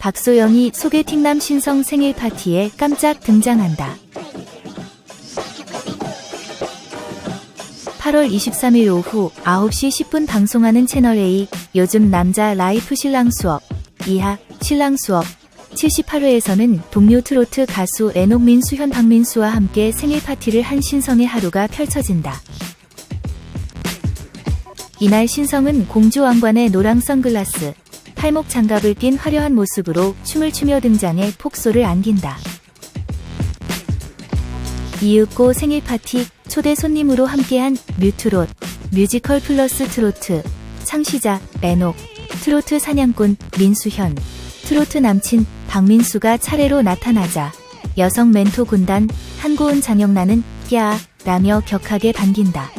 박소영이 소개팅남 신성 생일 파티에 깜짝 등장한다. 8월 23일 오후 9시 10분 방송하는 채널A 요즘 남자 라이프 신랑 수업 이하 신랑 수업 78회에서는 동료 트로트 가수 애녹민 수 현 박민수와 함께 생일 파티를 한 신성의 하루가 펼쳐진다. 이날 신성은 공주 왕관의 노랑 선글라스, 팔목 장갑을 낀 화려한 모습으로 춤을 추며 등장해 폭소를 안긴다. 이윽고 생일 파티 초대 손님으로 함께한 뮤트롯, 뮤지컬 플러스 트로트, 창시자, 애녹, 트로트 사냥꾼, 민수현, 트로트 남친, 박민수가 차례로 나타나자 여성 멘토 군단, 한고은 장영란은 야 라며 격하게 반긴다.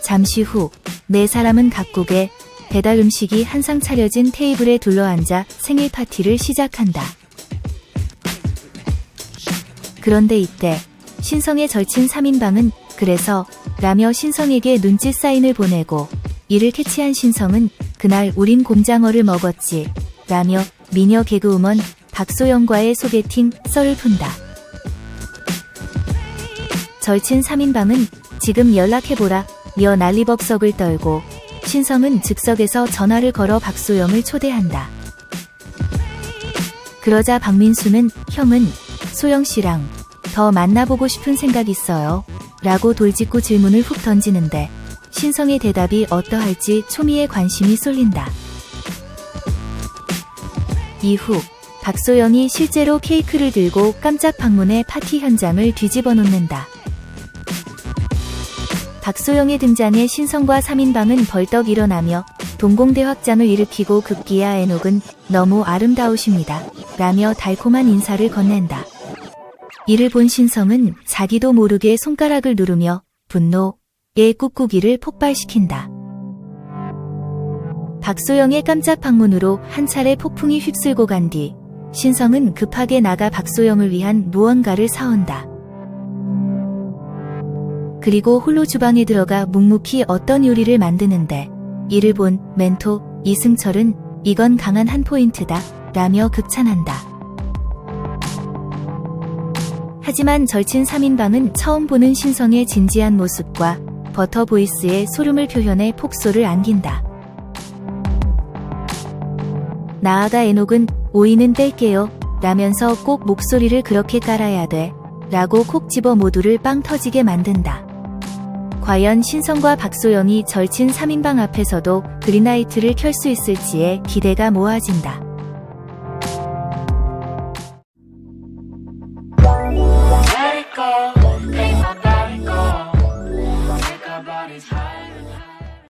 잠시 후, 네 사람은 각국에 배달 음식이 한 상 차려진 테이블에 둘러앉아 생일 파티를 시작한다. 그런데 이때 신성의 절친 3인방은 그래서 라며 신성에게 눈짓 사인을 보내고 이를 캐치한 신성은 그날 우린 곰장어를 먹었지 라며 미녀 개그우먼 박소영과의 소개팅 썰을 푼다. 절친 3인방은 지금 연락해보라 며 난리법석을 떨고 신성은 즉석에서 전화를 걸어 박소영을 초대한다. 그러자 박민수는 형은 소영 씨랑 더 만나보고 싶은 생각 있어요. 라고 돌직구 질문을 훅 던지는데 신성의 대답이 어떠할지 초미의 관심이 쏠린다. 이후 박소영이 실제로 케이크를 들고 깜짝 방문해 파티 현장을 뒤집어 놓는다. 박소영의 등장에 신성과 3인방은 벌떡 일어나며 동공대 확장을 일으키고 급기야 애녹은 너무 아름다우십니다. 라며 달콤한 인사를 건넨다. 이를 본 신성은 자기도 모르게 손가락을 누르며 분노의 꾹꾹이를 폭발시킨다. 박소영의 깜짝 방문으로 한 차례 폭풍이 휩쓸고 간 뒤 신성은 급하게 나가 박소영을 위한 무언가를 사온다. 그리고 홀로 주방에 들어가 묵묵히 어떤 요리를 만드는데 이를 본 멘토 이승철은 이건 강한 한 포인트다 라며 극찬한다. 하지만 절친 3인방은 처음 보는 신성의 진지한 모습과 버터 보이스의 소름을 표현해 폭소를 안긴다. 나아가 애녹은 오이는 뺄게요 라면서 꼭 목소리를 그렇게 깔아야 돼 라고 콕 집어 모두를 빵 터지게 만든다. 과연 신성과 박소영이 절친 3인방 앞에서도 그린라이트를 켤 수 있을지에 기대가 모아진다.